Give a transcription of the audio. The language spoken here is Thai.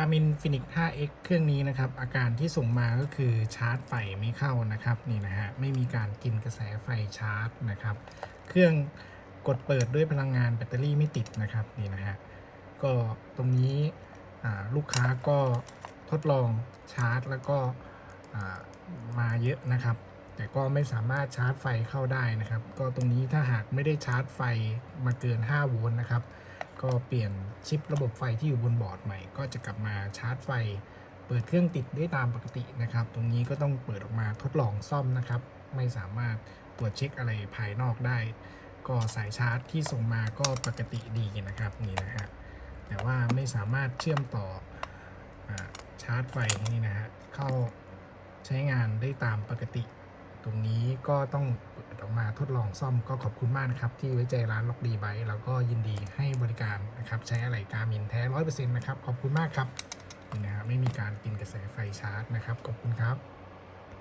Garmin Phoenix 5X เครื่องนี้นะครับ อาการที่ส่งมาก็คือชาร์จไฟไม่เข้านะครับนี่นะฮะไม่มีการกินกระแสไฟชาร์จนะครับ เครื่องกดเปิดด้วยพลังงานแบตเตอรี่ไม่ติดนะครับนี่นะฮะก็ตรงนี้ลูกค้าก็ทดลองชาร์จ แล้วก็มาเยอะนะครับ แต่ก็ไม่สามารถชาร์จไฟเข้าได้นะครับ ก็ตรงนี้ถ้าหากไม่ได้ชาร์จไฟมาเกิน 5 โวลต์นะครับ ก็เปลี่ยนชิประบบไฟที่อยู่บนบอร์ดใหม่ ก็จะกลับมาชาร์จไฟ เปิดเครื่องติดได้ตามปกตินะครับ ตรงนี้ก็ต้องเปิดออกมาทดลองซ่อมนะครับ ไม่สามารถตรวจเช็คอะไรภายนอกได้ ก็สายชาร์จที่ส่งมาก็ปกติดีนะครับนี่นะฮะแต่ว่าไม่สามารถเชื่อมต่ออชาร์จไฟนี่นะฮะเข้าใช้งานได้ตามปกติ ตรงนี้ก็ต้อง มาทดลองซ่อมก็ขอบคุณมากนะครับ ที่ไว้ใจร้านล็อกดีไบแล้วก็ยินดีให้บริการนะครับ ใช้อะไหล่การมินแท้ร้อยเปอร์เซ็นต์นะครับ ขอบคุณมากครับนี่นะครับไม่มีการกินกระแสไฟชาร์จนะครับ ขอบคุณครับ